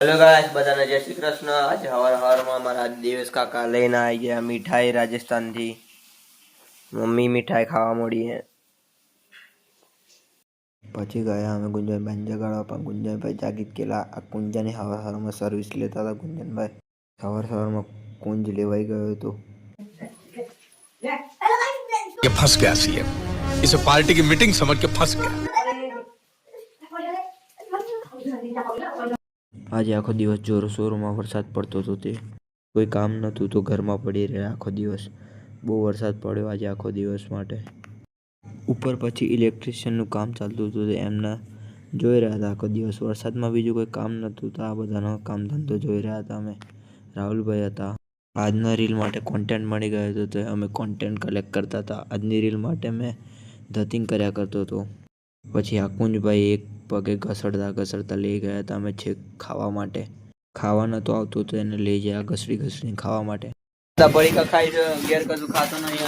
Hello guys બધાને જય શ્રી કૃષ્ણ આજે હવાર હવારમાં મારા દેવેશ કાકા લઈને આવી ગયા મીઠાઈ રાજસ્થાનથી મમ્મી મીઠાઈ ખાવા મળી હે પછી ગયા અમે ગુંજનભાઈ જગાડવા પણ ગુંજનભાઈ જાગીત કેલા આ કુંજાની હવાર હવારમાં સર્વિસ લેતા હતા ગુંજનભાઈ સવાર સવારમાં કુંજ લેવાઈ ગયો હતો ये फंस गया सीएम इसे पार्टी की मीटिंग समझ के फंस गया આજે આખો દિવસ જોરશોરમાં વરસાદ પડતો હતો તે કોઈ કામ નહોતું તો ઘરમાં પડી રહ્યા આખો દિવસ. બહુ વરસાદ પડ્યો આજે આખો દિવસ માટે. ઉપર પછી ઇલેક્ટ્રિશિયનનું કામ ચાલતું હતું એમના જોઈ રહ્યા હતા આખો દિવસ. વરસાદમાં બીજું કોઈ કામ નહોતું તો આ બધાનો કામ ધંધો જોઈ રહ્યા હતા અમે. રાહુલભાઈ હતા. આજના રીલ માટે કોન્ટેન્ટ મળી ગયો હતો તો અમે કોન્ટેન્ટ કલેક્ટ કરતા હતા. આજની રીલ માટે મેં ધતિંગ કર્યા કરતો હતો. પછી આકુંજભાઈ એક પગે ઘસડતા ઘસડતા લઈ ગયા હતા અમે છેક ખાવા માટે. ખાવા નતો આવતું તો એને લઈ ગયા ઘસડી ઘસડી ખાવા માટે. પડીકા ખાઈ છે ઘેર કશું ખાતો નહીં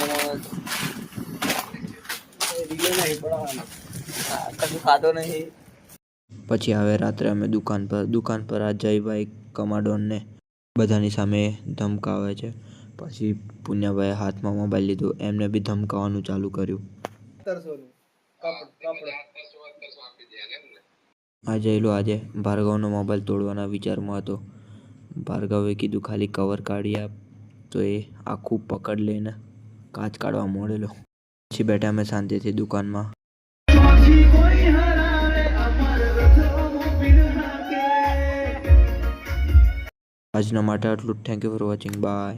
કશું ખાતો નહીં. પછી આવે રાત્રે અમે દુકાન પર દુકાન પર આ જયભાઈ કમાડોનને બધાની સામે ધમકાવે છે. પછી પુન્યાભાઈ હાથમાં મોબાઈલ લીધો એમને બી ધમકાવાનું ચાલુ કર્યું. આ જયલો આજે ભાર્ગવનો મોબાઈલ તોડવાના વિચારમાં હતો. ભાર્ગવે કીધું, ખાલી કવર કાઢી આપ, તો એ આખું પકડ લઈને કાચ કાઢવા મોડેલો. પછી બેઠા અમે શાંતિથી દુકાનમાં. આજના માટે આટલું thank you for watching bye